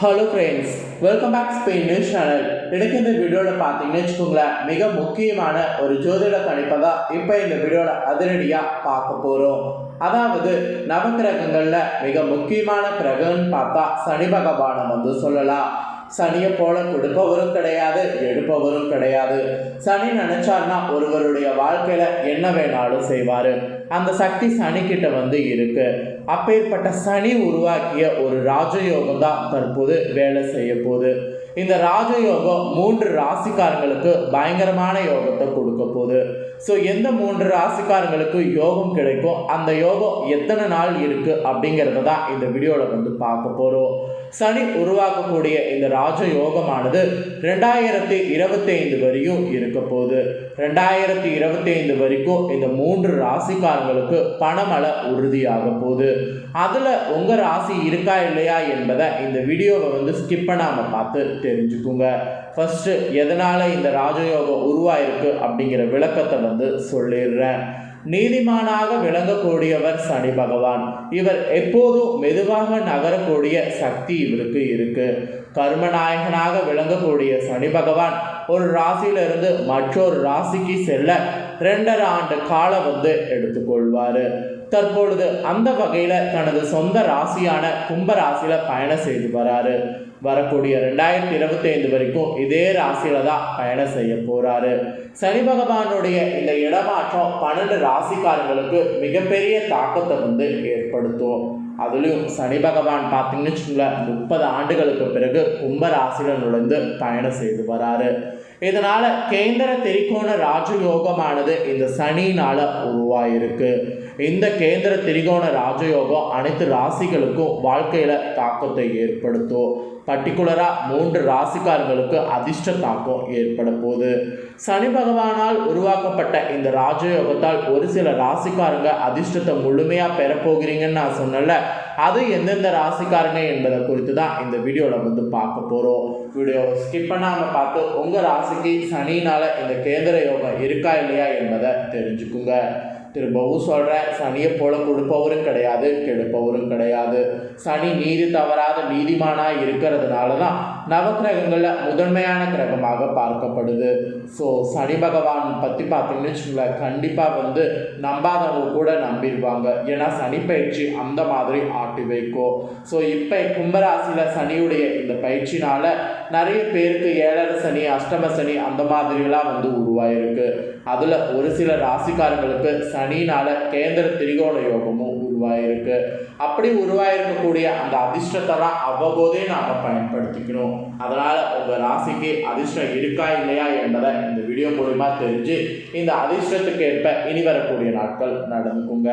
Hello friends welcome back Spain news channel எனக்கு இந்த வீடியோவில் பார்த்தீங்கன்னு வச்சுக்கோங்களேன் மிக முக்கியமான ஒரு ஜோதிட கணிப்பை தான் இப்போ இந்த வீடியோவில் அதிரடியாக பார்க்க போகிறோம் அதாவது நவக்கிரகங்களில் மிக முக்கியமான கிரகம்னு பார்த்தா சனி பகவானை வந்து சொல்லலாம். சனியை போல கொடுப்பவரும் கிடையாது எடுப்பவரும் கிடையாது. சனி நினைச்சார்னா ஒருவருடைய வாழ்க்கையில என்ன வேணாலும் செய்வாரு. அந்த சக்தி சனிக்கிட்ட வந்து இருக்கு. அப்பேற்பட்ட சனி உருவாக்கிய ஒரு ராஜயோகம் தான் தற்போது வேலை செய்ய போகுது. இந்த ராஜயோகம் மூன்று ராசிக்காரங்களுக்கு பயங்கரமான யோகத்தை கொடுக்க போகுது. ஸோ எந்த மூன்று ராசிக்காரங்களுக்கு யோகம் கிடைக்கும்? அந்த யோகம் எத்தனை நாள் இருக்குது அப்படிங்கிறத தான் இந்த வீடியோவில் வந்து பார்க்க போகிறோம் சனி உருவாக்கக்கூடிய இந்த ராஜ யோகமானது ரெண்டாயிரத்தி இருபத்தைந்து வரையும் இருக்க போகுது. ரெண்டாயிரத்தி இருபத்தி ஐந்து வரைக்கும் இந்த மூன்று ராசிக்காரங்களுக்கு பணமழை உறுதியாக போகுது. அதில் உங்கள் ராசி இருக்கா இல்லையா என்பதை இந்த வீடியோவை வந்து ஸ்கிப் பண்ணாமல் பார்த்து தெரிஞ்சுக்குங்க. ஃபஸ்ட்டு எதனால் இந்த ராஜயோகம் உருவாயிருக்கு அப்படிங்கிற விளக்கத்தை வந்து சொல்லிடுறேன். நீதிமானாக விளங்கக்கூடியவர் சனி பகவான். இவர் எப்போதும் மெதுவாக நகரக்கூடிய சக்தி இவருக்கு இருக்கு. கர்மநாயகனாக விளங்கக்கூடிய சனி பகவான் ஒரு ராசியிலிருந்து மற்றொரு ராசிக்கு செல்ல ரெண்டரை ஆண்டு காலம் வந்து எடுத்துக்கொள்வார். தற்பொழுது அந்த வகையில் தனது சொந்த ராசியான கும்ப ராசியில் பயணம் செய்து வராரு. வரக்கூடிய ரெண்டாயிரத்தி இருபத்தி ஐந்து வரைக்கும் இதே ராசியில தான் பயணம் செய்ய போறாரு. சனி பகவானுடைய இந்த இடமாற்றம் பன்னெண்டு ராசிக்காரங்களுக்கு மிகப்பெரிய தாக்கத்தை வந்து ஏற்படுத்தும். அதுலேயும் சனி பகவான் பார்த்தீங்கன்னு வச்சுக்கோங்களேன் முப்பது ஆண்டுகளுக்கு பிறகு கும்ப ராசியில் நுழைந்து பயணம் செய்து வராரு. இதனால கேந்திர திரிகோண ராஜயோகமானது இந்த சனினால உருவாயிருக்கு. இந்த கேந்திர திரிகோண ராஜயோகம் அனைத்து ராசிகளுக்கும் வாழ்க்கையில தாக்கத்தை ஏற்படுத்தும். பர்டிகுலராக மூன்று ராசிக்காரங்களுக்கு அதிர்ஷ்ட தாக்கம் ஏற்பட போகுது. சனி பகவானால் உருவாக்கப்பட்ட இந்த ராஜயோகத்தால் ஒரு சில ராசிக்காரங்க அதிர்ஷ்டத்தை முழுமையாக பெறப்போகிறீங்கன்னு நான் சொன்னல அது எந்தெந்த ராசிக்காரங்க என்பதை குறித்து தான் இந்த வீடியோவில் வந்து பார்க்க போகிறோம் வீடியோவை ஸ்கிப் பண்ணாமல் பார்த்து உங்கள் ராசிக்கு சனினால் இந்த கேந்திர யோகம் இருக்கா இல்லையா என்பதை தெரிஞ்சுக்குங்க. திரும்பவும் சொல்கிறேன் சனியை போல கொடுப்பவரும் கிடையாது கெடுப்பவரும் கிடையாது. சனி நீதி தவறாத நீதிமானாக இருக்கிறதுனால தான் நவக்கிரகங்களில் முதன்மையான கிரகமாக பார்க்கப்படுது. ஸோ சனி பகவான் பற்றி பார்த்தீங்கன்னு வச்சுக்கோங்களேன் கண்டிப்பாக வந்து நம்பாதவங்க கூட நம்பிடுவாங்க ஏன்னா சனி பயிற்சி அந்த மாதிரி ஆட்டி வைக்கும். ஸோ இப்போ கும்பராசியில் சனியுடைய இந்த பயிற்சினால் நிறைய பேருக்கு ஏழரை சனி அஷ்டம சனி அந்த மாதிரிலாம் வந்து உருவாயிருக்கு. அதில் ஒரு சில ராசிக்காரங்களுக்கு சனினால் கேந்திர திரிகோண யோகமும் உருவாயிருக்கு. அப்படி உருவாயிருக்கக்கூடிய அந்த அதிர்ஷ்டத்தெல்லாம் அவ்வப்போதே நாம் பயன்படுத்திக்கணும். அதனால் உங்கள் ராசிக்கு அதிர்ஷ்டம் இருக்கா இல்லையா என்பதை இந்த வீடியோ மூலிமா தெரிஞ்சு இந்த அதிர்ஷ்டத்துக்கு ஏற்ப இனி வரக்கூடிய நாட்கள் நடந்துக்குங்க.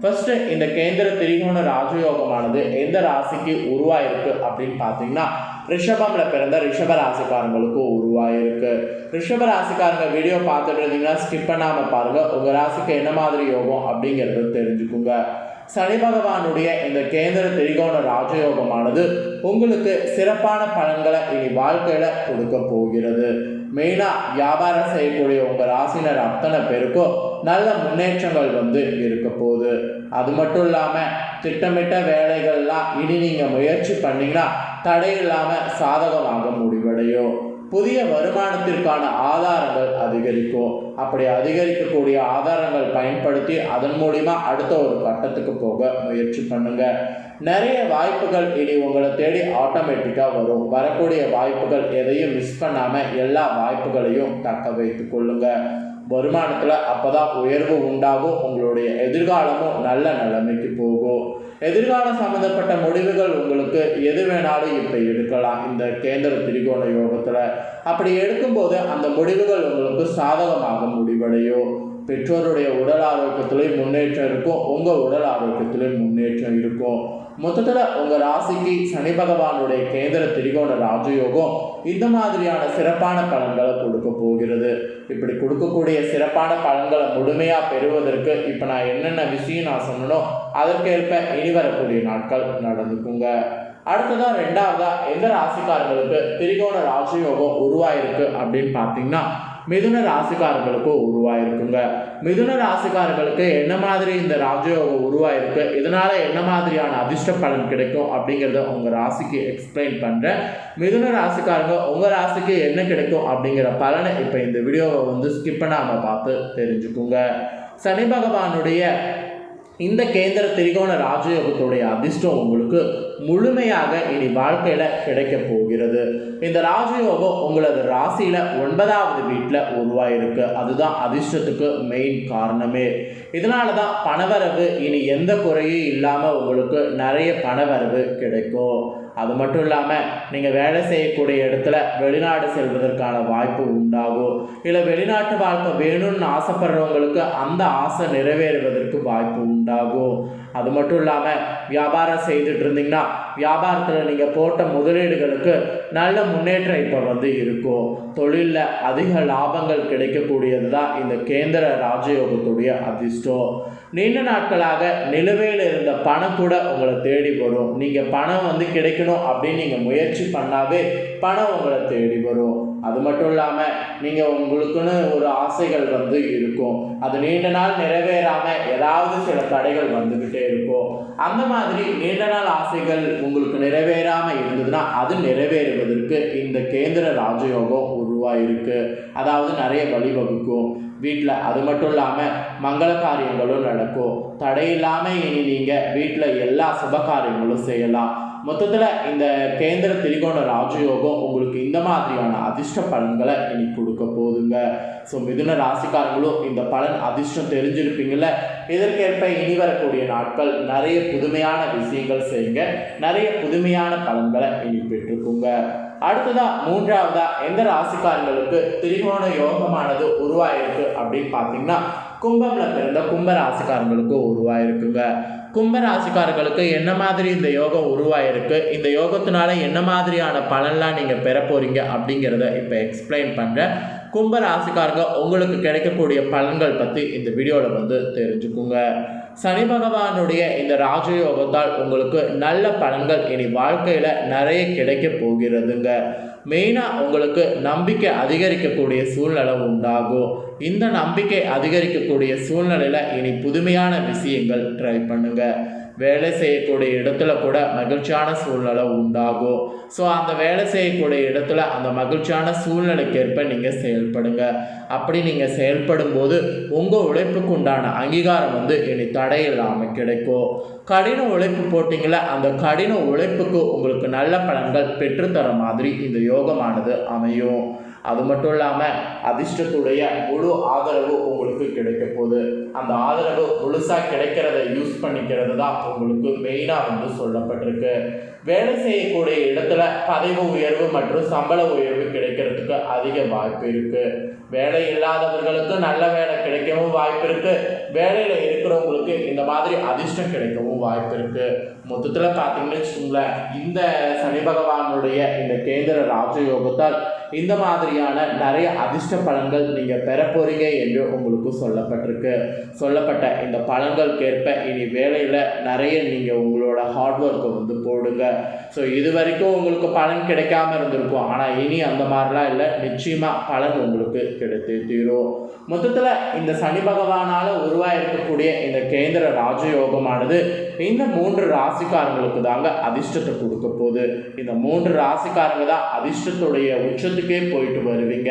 ஃபர்ஸ்ட் இந்த கேந்திர திரிகோண ராஜயோகமானது எந்த ராசிக்கு உருவாயிருக்கு அப்படின்னு பார்த்தீங்கன்னா ரிஷபம்ல பிறந்த ரிஷப ராசிக்காரங்களுக்கு உருவாயிருக்கு. ரிஷப ராசிக்காரங்க வீடியோ பார்த்துட்டு இருந்தீங்கன்னா ஸ்கிப் பண்ணாமல் பாருங்க. உங்கள் ராசிக்கு என்ன மாதிரி யோகம் அப்படிங்கிறத தெரிஞ்சுக்குங்க. சனி பகவானுடைய இந்த கேந்திர திரிகோண ராஜயோகமானது உங்களுக்கு சிறப்பான பலன்களை இனி வாழ்க்கையில கொடுக்க போகிறது. மெயினாக வியாபாரம் செய்யக்கூடிய உங்கள் ராசினர் அத்தனை பேருக்கும் நல்ல முன்னேற்றங்கள் வந்து இருக்க போகுது. அது மட்டும் இல்லாமல் திட்டமிட்ட வேலைகள்லாம் இனி நீங்கள் முயற்சி பண்ணிங்கன்னா தடையில்லாமல் சாதகமாக முடிவடையும். புதிய வருமானத்திற்கான ஆதாரங்கள் அதிகரிக்கும். அப்படி அதிகரிக்கக்கூடிய ஆதாரங்கள் பயன்படுத்தி அதன் மூலிமா அடுத்த ஒரு கட்டத்துக்கு போக முயற்சி பண்ணுங்க. நிறைய வாய்ப்புகள் இனி உங்களை தேடி ஆட்டோமேட்டிக்காக வரும். வரக்கூடிய வாய்ப்புகள் எதையும் மிஸ் பண்ணாமல் எல்லா வாய்ப்புகளையும் தக்க வைத்து கொள்ளுங்க. வருமானத்தில் அப்போ தான் உயர்வு உண்டாகும். உங்களுடைய எதிர்காலமும் நல்ல நிலைமைக்கு போகும். எதிர்காலம் சம்மந்தப்பட்ட முடிவுகள் உங்களுக்கு எது வேணாலும் இப்போ எடுக்கலாம். இந்த கேந்திர திரிகோண யோகத்தில் அப்படி எடுக்கும்போது அந்த முடிவுகள் உங்களுக்கு சாதகமாக முடிவடையும். பெற்றோருடைய உடல் ஆரோக்கியத்திலையும் முன்னேற்றம் இருக்கும். உங்கள் உடல் ஆரோக்கியத்திலையும் முன்னேற்றம் இருக்கும். மொத்தத்தில் உங்கள் ராசிக்கு சனி பகவானுடைய கேந்திர திரிகோண ராஜயோகம் இந்த மாதிரியான சிறப்பான பலன்களை கொடுக்க போகிறது. இப்படி கொடுக்கக்கூடிய சிறப்பான பலன்களை முழுமையாக பெறுவதற்கு இப்போ நான் என்னென்ன விஷயம் நான் சொன்னனோ அதற்கேற்ப இனி வரக்கூடிய நாட்கள் நடந்துக்குங்க. அடுத்ததான் ரெண்டாவதாக எந்த ராசிக்காரங்களுக்கு திரிகோண ராஜயோகம் உருவாயிருக்கு அப்படின்னு பார்த்தீங்கன்னா மிதுன ராசிக்காரர்களுக்கும் உருவாயிருக்குங்க. மிதுன ராசிக்காரர்களுக்கு என்ன மாதிரி இந்த ராஜயோகம் உருவாயிருக்கு? இதனால என்ன மாதிரியான அதிர்ஷ்ட பலன் கிடைக்கும் அப்படிங்கிறத உங்க ராசிக்கு எக்ஸ்பிளைன் பண்றேன். மிதுன ராசிக்காரங்க உங்க ராசிக்கு என்ன கிடைக்கும் அப்படிங்கிற பலனை இப்போ இந்த வீடியோவை வந்து ஸ்கிப் பண்ணாம பார்த்து தெரிஞ்சுக்குங்க. சனி பகவானுடைய இந்த கேந்திர திரிகோண ராஜயோகத்துடைய அதிர்ஷ்டம் உங்களுக்கு முழுமையாக இனி வாழ்க்கையில் கிடைக்க போகிறது. இந்த ராஜயோகம் உங்களது ராசியில் ஒன்பதாவது வீட்டில் உருவாயிருக்கு. அதுதான் அதிர்ஷ்டத்துக்கு மெயின் காரணமே. இதனால தான் பணவரவு இனி எந்த குறையும் இல்லாமல் உங்களுக்கு நிறைய பணவரவு கிடைக்கும். அது மட்டும் இல்லாமல் நீங்கள் வேலை செய்யக்கூடிய இடத்துல வெளிநாடு செல்வதற்கான வாய்ப்பு உண்டாகும். இல்லை வெளிநாட்டு வாழ்க்கை வேணும்னு ஆசைப்படுறவங்களுக்கு அந்த ஆசை நிறைவேறுவதற்கு வாய்ப்பு உண்டாகும் அது மட்டும் இல்லாமல் வியாபாரம் செய்துட்டு இருந்தீங்கன்னா வியாபாரத்தில் நீங்கள் போட்ட முதலீடுகளுக்கு நல்ல முன்னேற்றம் இப்போ வந்து இருக்கும் தொழிலில் அதிக லாபங்கள் கிடைக்கக்கூடியது தான் இந்த கேந்திர ராஜயோகத்துடைய அதிர்ஷ்டம். நீண்ட நாட்களாக நிலுவையில் இருந்த பணம் கூட உங்களை தேடி வரும். நீங்கள் பணம் வந்து கிடைக்கணும் அப்படின்னு நீங்கள் முயற்சி பண்ணாவே பணம் உங்களை தேடி வரும். அது மட்டும் இல்லாமல் நீங்கள் உங்களுக்குன்னு ஒரு ஆசைகள் வந்து இருக்கும். அது நீண்ட நாள் நிறைவேறாமல் ஏதாவது சில தடைகள் வந்துக்கிட்டே இருக்கும். அந்த மாதிரி நீண்ட நாள் ஆசைகள் உங்களுக்கு நிறைவேறாமல் இருந்ததுன்னா அது நிறைவேறுவதற்கு இந்த கேந்திர ராஜயோகம் உருவாயிருக்கு. அதாவது நிறைய வழிவகுக்கும் வீட்டில் அது மட்டும் இல்லாமல் மங்கள காரியங்களும் நடக்கும். தடை இல்லாமல் இனி நீங்கள் வீட்டில் எல்லா சுப காரியங்களும் செய்யலாம். மொத்தத்தில் இந்த கேந்திர திரிகோண ராஜயோகம் உங்களுக்கு இந்த மாதிரியான அதிர்ஷ்ட பலன்களை இனி கொடுக்க போதுங்க ஸோ மிதுன ராசிக்காரங்களும் இந்த பலன் அதிர்ஷ்டம் தெரிஞ்சிருப்பீங்கள இதற்கேற்ப இனி வரக்கூடிய நாட்கள் நிறைய புதுமையான விஷயங்கள் செய்யுங்க. நிறைய புதுமையான பலன்களை இனி பெற்றுக்குங்க. அடுத்ததா மூன்றாவதா எந்த ராசிக்காரங்களுக்கு திரிகோண யோகமானது உருவாயிருக்கு அப்படின்னு பார்த்தீங்கன்னா கும்பம்ல பிறந்த கும்ப ராசிக்காரங்களுக்கு உருவாயிருக்குங்க. கும்பராசிக்காரர்களுக்கு என்ன மாதிரி இந்த யோகம் உருவாயிருக்கு? இந்த யோகத்தினால என்ன மாதிரியான பலன்லாம் நீங்கள் பெற போறீங்க அப்படிங்கிறத இப்போ எக்ஸ்பிளைன் பண்ணுறேன் கும்ப ராசிக்காரங்க உங்களுக்கு கிடைக்கக்கூடிய பலன்கள் பற்றி இந்த வீடியோவில் வந்து தெரிஞ்சுக்குங்க. சனி பகவானுடைய இந்த ராஜயோகத்தால் உங்களுக்கு நல்ல பலன்கள் இனி வாழ்க்கையில் நிறைய கிடைக்க போகிறதுங்க. மெயினாக உங்களுக்கு நம்பிக்கை அதிகரிக்கக்கூடிய சூழ்நிலை உண்டாகும். இந்த நம்பிக்கை அதிகரிக்கக்கூடிய சூழ்நிலையில் இனி புதுமையான விஷயங்கள் ட்ரை பண்ணுங்கள் வேலை செய்யக்கூடிய இடத்துல கூட மகிழ்ச்சியான சூழ்நிலை உண்டாகும். ஸோ அந்த வேலை செய்யக்கூடிய இடத்துல அந்த மகிழ்ச்சியான சூழ்நிலைக்கேற்ப நீங்கள் செயல்படுங்க. அப்படி நீங்கள் செயல்படும் போது உங்கள் உழைப்புக்கு உண்டான அங்கீகாரம் வந்து இனி தடையில்லாமல் கிடைக்கும். கடின உழைப்பு போட்டிங்கள அந்த கடின உழைப்புக்கு உங்களுக்கு நல்ல பலன்கள் பெற்றுத்தர மாதிரி இந்த யோகமானது அமையும். அது மட்டும் இல்லாமல் அதிர்ஷ்டத்துடைய முழு ஆதரவு உங்களுக்கு கிடைக்க போகுது. அந்த ஆதரவு முழுசாக கிடைக்கிறத யூஸ் பண்ணிக்கிறது தான் உங்களுக்கு மெயினாக வந்து சொல்லப்பட்டிருக்கு. வேலை செய்யக்கூடிய இடத்துல பதவி உயர்வு மற்றும் சம்பள உயர்வு கிடைக்கிறதுக்கு அதிக வாய்ப்பு இருக்கு. வேலை இல்லாதவர்களுக்கு நல்ல வேலை கிடைக்கவும் வாய்ப்பு இருக்கு. வேலையில் இருக்கிறவங்களுக்கு இந்த மாதிரி அதிர்ஷ்டம் கிடைக்கவும் வாய்ப்பு இருக்கு. மொத்தத்தில் பார்த்தீங்கன்னு வச்சுக்கோங்களேன் இந்த சனி பகவானுடைய இந்த கேந்திர ராஜயோகத்தால் இந்த மாதிரியான நிறைய அதிர்ஷ்ட பலன்கள் நீங்கள் பெற போறீங்க என்று உங்களுக்கு சொல்லப்பட்டிருக்கு. சொல்லப்பட்ட இந்த பலன்களுக்கேற்ப இனி வேலையில் நிறைய நீங்கள் உங்களோட ஹார்ட் ஒர்க்கை வந்து போடுங்க. ஸோ இது வரைக்கும் உங்களுக்கு பலன் கிடைக்காம இருந்திருக்கும். ஆனால் இனி அந்த மாதிரிலாம் இல்லை நிச்சயமாக பலன் உங்களுக்கு கிடைத்து தீரும். மொத்தத்தில் இந்த சனி பகவானால் உருவாயிருக்கக்கூடிய இந்த கேந்திர ராஜயோகமானது இந்த மூன்று ராசிக்காரங்களுக்கு தாங்க அதிர்ஷ்டத்தை கொடுக்க போகுது இந்த மூன்று ராசிக்காரங்க தான் அதிர்ஷ்டத்துடைய உச்சத்துக்கே போயிட்டு வருவீங்க.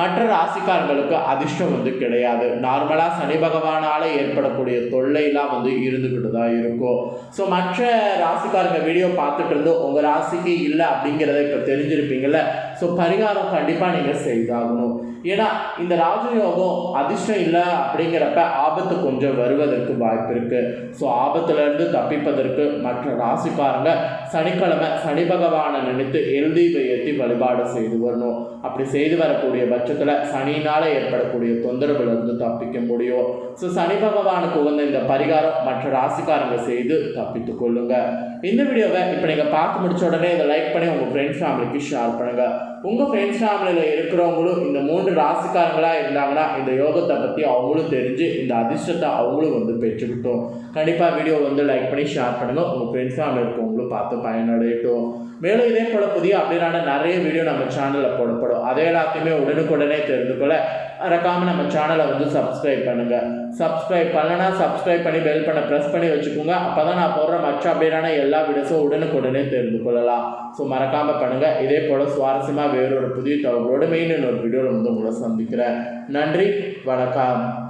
மற்ற ராசிக்காரங்களுக்கு அதிர்ஷ்டம் வந்து கிடையாது. நார்மலாக சனி பகவானால் ஏற்படக்கூடிய தொல்லைலாம் வந்து இருந்துக்கிட்டு தான் இருக்கும். ஸோ மற்ற ராசிக்காரங்க வீடியோ பார்த்துட்டு இருந்து உங்கள் ராசிக்கு இல்லை அப்படிங்கிறத இப்போ தெரிஞ்சிருப்பீங்கள்ல ஸோ பரிகாரம் கண்டிப்பாக நீங்கள் செய்தாகணும். ஏன்னா இந்த ராஜயோகம் அதிர்ஷ்டம் இல்லை அப்படிங்கிறப்ப ஆபத்து கொஞ்சம் வருவதற்கு வாய்ப்பு இருக்கு. ஸோ ஆபத்துலேருந்து தப்பிப்பதற்கு மற்ற ராசிக்காரங்க சனிக்கிழமை சனி பகவானை நினைத்து எழுதீபை ஏற்றி வழிபாடு செய்து வரணும். அப்படி செய்து வரக்கூடிய பட்சத்தில் சனியினால் ஏற்படக்கூடிய தொந்தரவுலேருந்து தப்பிக்க முடியும். ஸோ சனி பகவானுக்கு உகந்த இந்த பரிகாரம் மற்ற ராசிக்காரங்க செய்து தப்பித்து கொள்ளுங்கள் இந்த வீடியோவை இப்போ நீங்கள் பார்த்து முடிச்ச உடனே இதை லைக் பண்ணி உங்கள் ஃப்ரெண்ட்ஸ் ஃபேமிலிக்கு ஷேர் பண்ணுங்கள் உங்கள் ஃப்ரெண்ட்ஸ் ஃபேமிலியில் இருக்கிறவங்களும் இந்த மூன்று ராசிக்காரங்களாக இருந்தாங்கன்னா இந்த யோகத்தை பற்றி அவங்களும் தெரிஞ்சு இந்த அதிர்ஷ்டத்தை அவங்களும் வந்து பெற்றுக்கிட்டோம். கண்டிப்பாக வீடியோ வந்து லைக் பண்ணி ஷேர் பண்ணுங்கள் உங்கள் ஃப்ரெண்ட்ஸ் ஃபேமிலி இருக்கவங்களும் பார்த்து பயனடையட்டும். மேலும் இதே போல் புதிய அப்படின்னா நிறைய வீடியோ நம்ம சேனலில் போடப்படும். அதே எல்லாத்தையுமே உடனுக்குடனே தெரிந்து கொள்ள மறக்காமல் நம்ம சேனலை வந்து சப்ஸ்கிரைப் பண்ணுங்கள் சப்ஸ்கிரைப் பண்ணலனா சப்ஸ்கிரைப் பண்ணி பெல் பண்ண ப்ரெஸ் பண்ணி வச்சுக்கோங்க. அப்போ தான் நான் போடுற மற்ற அப்டேட்டான எல்லா வீடியோஸும் உடனுக்குடனே தெரிந்து கொள்ளலாம். ஸோ மறக்காமல் பண்ணுங்கள் இதே போல் சுவாரஸ்யமாக வேறொரு புதிய தகவலோடு மெயின் ஒரு வீடியோவில் வந்து உங்களை சந்திக்கிறேன். நன்றி. வணக்கம்.